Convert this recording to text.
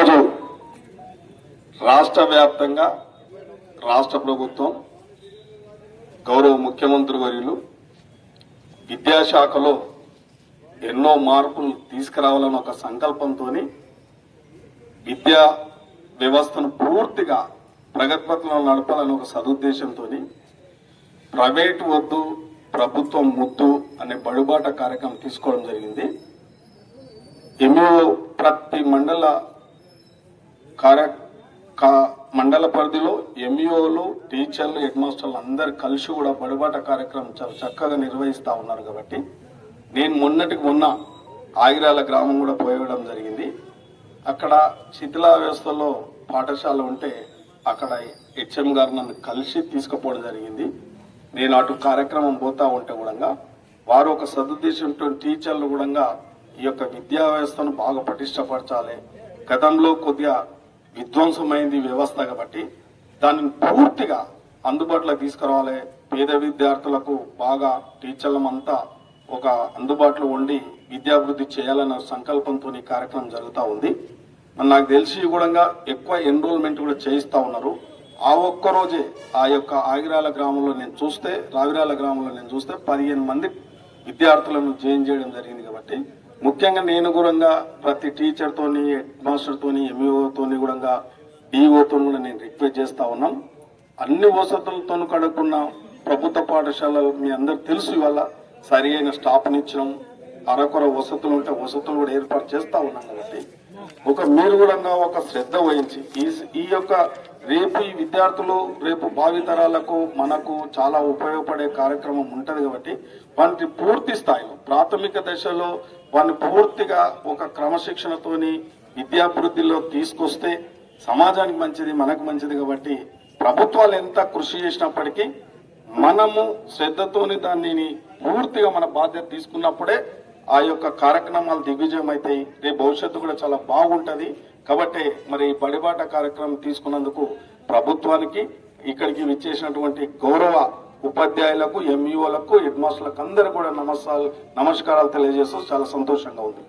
ఈరోజు రాష్ట్ర వ్యాప్తంగా రాష్ట్ర ప్రభుత్వం గౌరవ ముఖ్యమంత్రి వర్యులు విద్యాశాఖలో ఎన్నో మార్పులు తీసుకురావాలని ఒక సంకల్పంతో విద్యా వ్యవస్థను పూర్తిగా ప్రగతిపథంలో నడపాలని ఒక సదుద్దేశంతో ప్రైవేటు వద్దు ప్రభుత్వం ముద్దు అనే బడుబాట కార్యక్రమం తీసుకోవడం జరిగింది. ఎంఈఓ ప్రతి మండల కార్య కా- మండల పరిధిలో ఎంఈఓలు టీచర్లు హెడ్ మాస్టర్లు అందరు కలిసి కూడా బడిబాట కార్యక్రమం చాలా చక్కగా నిర్వహిస్తా ఉన్నారు కాబట్టి నేను మొన్నటికి మొన్న ఆగిరాల గ్రామం కూడా పోయడం జరిగింది. అక్కడ శిథిలా వ్యవస్థలో పాఠశాల ఉంటే అక్కడ హెచ్ఎం గారు నన్ను కలిసి తీసుకుపోవడం జరిగింది. నేను అటు కార్యక్రమం పోతా ఉంటే కూడా వారు ఒక సదుద్దేశంతో టీచర్లు కూడా ఈ యొక్క విద్యా వ్యవస్థను బాగా పటిష్టపరచాలి గతంలో కొద్దిగా విధ్వంసమైంది వ్యవస్థ కాబట్టి దానిని పూర్తిగా అందుబాటులో తీసుకురావాలి. పేద విద్యార్థులకు బాగా టీచర్లమంతా ఒక అందుబాటులో ఉండి విద్యాభివృద్ధి చేయాలన్న సంకల్పంతో ఈ కార్యక్రమం జరుగుతూ ఉంది. మరి నాకు తెలిసి కూడా ఎక్కువ ఎన్రోల్మెంట్ కూడా చేయిస్తూ ఉన్నారు. ఆ ఒక్క రోజే ఆ యొక్క ఆగిరాల గ్రామంలో నేను చూస్తే రావిరాల గ్రామంలో నేను చూస్తే పదిహేను మంది విద్యార్థులను జాయిన్ చేయడం జరిగింది కాబట్టి ముఖ్యంగా నేను కూడా ప్రతి టీచర్తోని హెడ్ మాస్టర్తోని ఎంఈఓతోని కూడా డిఓతో కూడా నేను రిక్వెస్ట్ చేస్తా ఉన్నాం అన్ని వసతులతో కడుక్కున్న ప్రభుత్వ పాఠశాలలు మీ అందరు తెలుసు ఇవాళ సరి అయిన స్టాఫ్నిచ్చడం అరకొర వసతులు ఉంటే వసతులు కూడా ఏర్పాటు చేస్తా ఉన్నాం కాబట్టి. ఒక మీరు కూడా ఒక శ్రద్ధ వహించి ఈ ఈ యొక్క రేపు ఈ విద్యార్థులు రేపు భావితరాలకు మనకు చాలా ఉపయోగపడే కార్యక్రమం ఉంటుంది కాబట్టి వాటిని పూర్తి స్థాయిలో ప్రాథమిక దశలో వారిని పూర్తిగా ఒక క్రమశిక్షణతోని విద్యాభివృద్ధిలో తీసుకొస్తే సమాజానికి మంచిది మనకు మంచిది కాబట్టి ప్రభుత్వాలు ఎంత కృషి చేసినప్పటికీ మనము శ్రద్ధతోని దానిని పూర్తిగా మన బాధ్యత తీసుకున్నప్పుడే ఆ యొక్క కార్యక్రమాలు దిగ్విజయం అవుతాయి రేపు భవిష్యత్తు కూడా చాలా బాగుంటుంది. కాబట్టి మరి ఈ బడిబాట కార్యక్రమం తీసుకున్నందుకు ప్రభుత్వానికి ఇక్కడికి విచ్చేసినటువంటి గౌరవ ఉపాధ్యాయులకు ఎంఈఓలకు హెడ్ మాస్టర్లకు అందరూ కూడా నమస్కారాలు నమస్కారాలు తెలియజేస్తూ చాలా సంతోషంగా ఉంది.